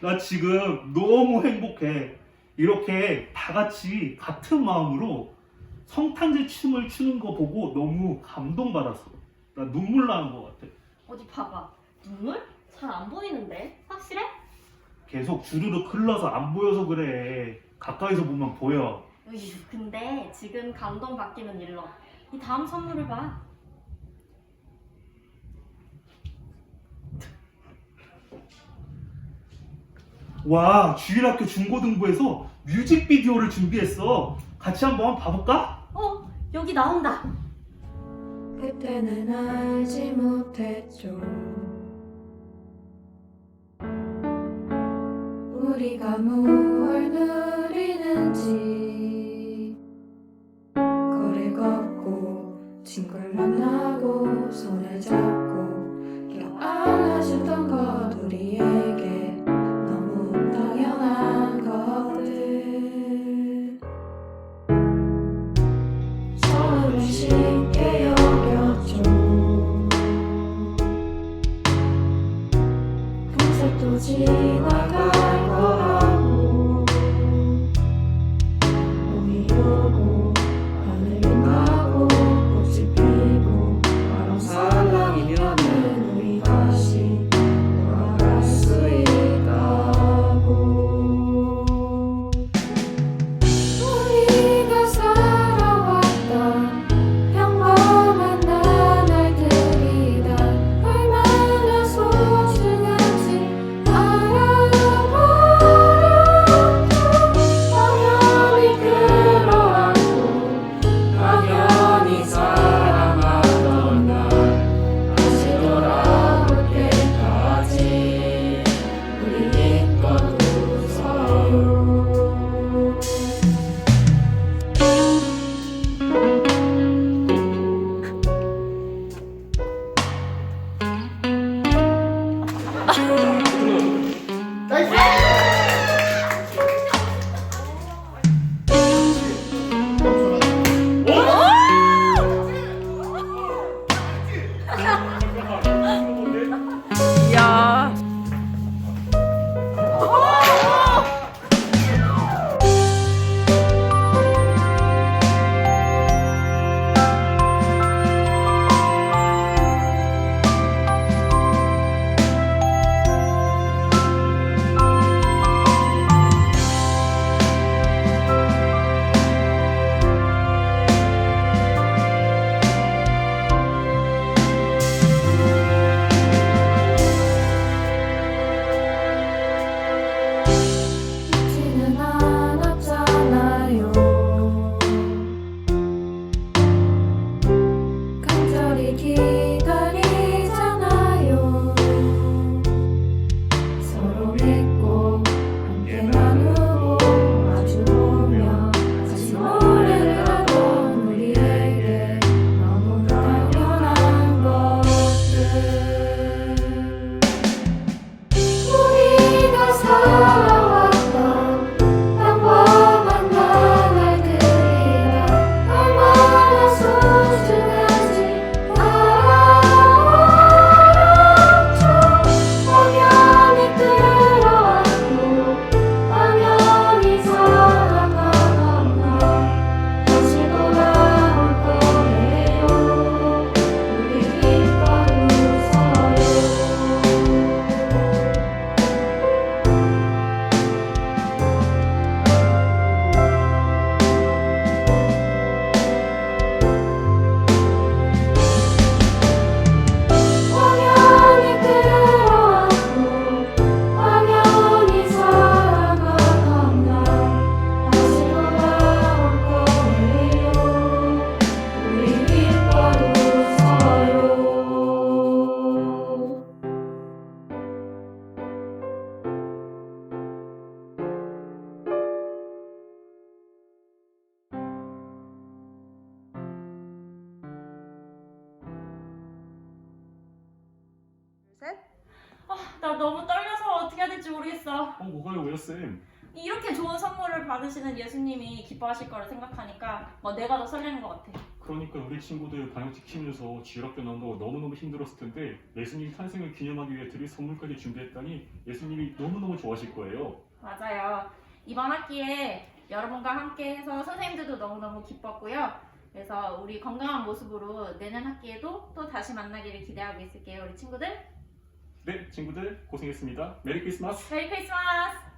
나 지금 너무 행복해. 이렇게 다 같이 같은 마음으로 성탄절 춤을 추는 거 보고 너무 감동받았어. 나 눈물 나는 것 같아. 어디 봐봐. 눈물? 잘 안 보이는데. 확실해? 계속 주르륵 흘러서 안 보여서 그래. 가까이서 보면 보여. 으이, 근데 지금 감동 받기는 일러. 이 다음 선물을 봐. 와, 주일학교 중고등부에서 뮤직비디오를 준비했어. 같이 한번 봐볼까? 어, 여기 나온다. 그때는 알지 못했죠 우리가 무얼 누리는지 Peki 나 너무 떨려서 어떻게 해야 될지 모르겠어. 어, 뭐가요, 왜요, 쌤? 이렇게 좋은 선물을 받으시는 예수님이 기뻐하실 거를 생각하니까 뭐 내가 더 설레는 것 같아. 그러니까 우리 친구들 방역 지키면서 지역학교 나온 거 너무너무 힘들었을 텐데 예수님 탄생을 기념하기 위해 드릴 선물까지 준비했다니 예수님이 너무너무 좋아하실 거예요. 맞아요. 이번 학기에 여러분과 함께 해서 선생님들도 너무너무 기뻤고요. 그래서 우리 건강한 모습으로 내년 학기에도 또 다시 만나기를 기대하고 있을게요, 우리 친구들. 네, 친구들 고생했습니다. 메리 크리스마스! 메리 크리스마스!